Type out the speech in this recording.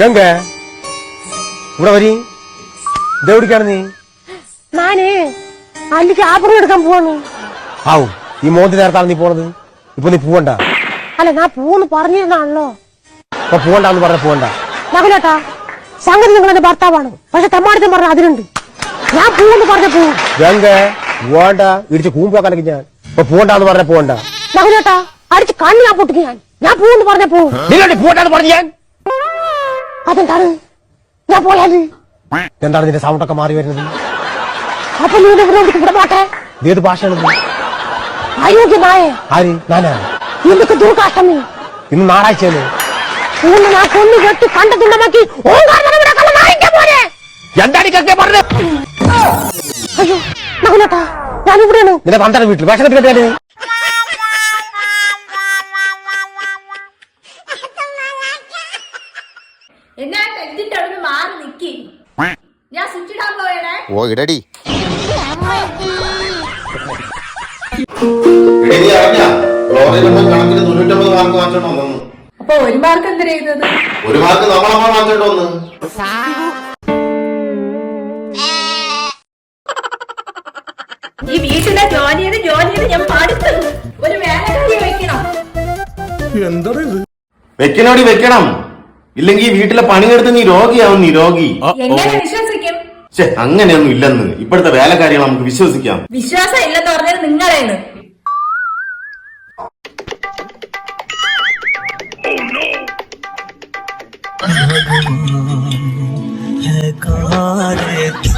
ഗംഗ ഇവിടെ വരി. ഇതെവിടിക്കാണ് നീ? ഞാൻ അല്ലിക്ക് ആഭരണം എടുക്കാൻ പോവാണ് ആവും. ഈ മോന്തി നേരത്താണ് നീ പോണത്. ഇപ്പൊ നീ പോവണ്ട. അല്ല ഞാൻ പോന്ന് പറഞ്ഞിരുന്നാണല്ലോ. ഇപ്പൊ പോവണ്ടെന്ന് പറഞ്ഞ പോവണ്ട. നകുലേട്ടാ സംഗതി നിങ്ങൾ എന്റെ ഭർത്താവാണ്. പക്ഷെ തെമ്മാടിത്തം പറഞ്ഞ അതിനുണ്ട്. ഞാൻ പോവെന്ന് പറഞ്ഞ പോവും ഗംഗ പോവണ്ട. ഇടിച്ച് കൂമ്പോക്കാനൊക്കെ ഞാൻ. ഇപ്പൊ പോവണ്ടെന്ന് പറഞ്ഞ പോവണ്ട. നകുലേട്ടാ അടിച്ച് കണ്ണ് ഞാൻ പൊട്ടിക്ക് ഞാൻ. ഞാൻ പോവെന്ന് പറഞ്ഞ പോവും നിങ്ങളുടെ പോവണ്ടെന്ന് പറഞ്ഞു ഞാൻ? അതെന്താണ്? ഞാൻ പോയാൽ? എന്താണ് നിന്റെ സൗണ്ട് ഒക്കെ മാറി വരുന്നത്? അപ്പൊ നീ ഇവിടെ പോട്ടെ ഇത് ഏത് ഭാഷയാണ്? അയോഗ്യ നായേ ആര്? ഞാനാ? എന്തൊക്കെ ദുർകാഷ്ടമേ ഇന്ന് ഞായറാഴ്ചയാണ് ഇന്ന് ഞാൻ കൊന്നു കെട്ടി കണ്ടതുണ്ടമാക്കി എന്താണ് ഇതൊക്കെ പറഞ്ഞത്? അയ്യോ ഇവിടെയാണ്. നിന്റെ തന്തയുടെ വീട്ടിൽ വിഷം എന്നാ ടെന്റിന്റെ അവിടെ മാറി നിക്കി. ഞാൻ സ്വിച്ച് ഇടാൻ പോയണേ ഓ ഇടടി. അപ്പൊ ഒരു മാർക്ക് എന്തിനാ ചെയ്തത് ഒരു മാർക്ക് നമ്മളമ്മ വാങ്ങിച്ചോണ്ട് വന്നു. ഈ വീട്ടിലെ ജോലി ചെയ്ത് ജോലി ചെയ്ത് ഞാൻ പഠിത്തം. ഒരു വേലക്കാരി വെക്കണം. വെക്കണോടി വെക്കണം. ഇല്ലെങ്കിൽ വീട്ടിലെ പണിയെടുത്ത് നീ രോഗിയാവും നീ രോഗി. എങ്ങനെ അങ്ങനെയൊന്നും ഇല്ലെന്ന്. ഇപ്പോഴത്തെ വേലക്കാരികളെ നമുക്ക് വിശ്വസിക്കാം. വിശ്വാസം ഇല്ലെന്ന് പറഞ്ഞത് നിങ്ങളാണ് കാലത്ത് oh,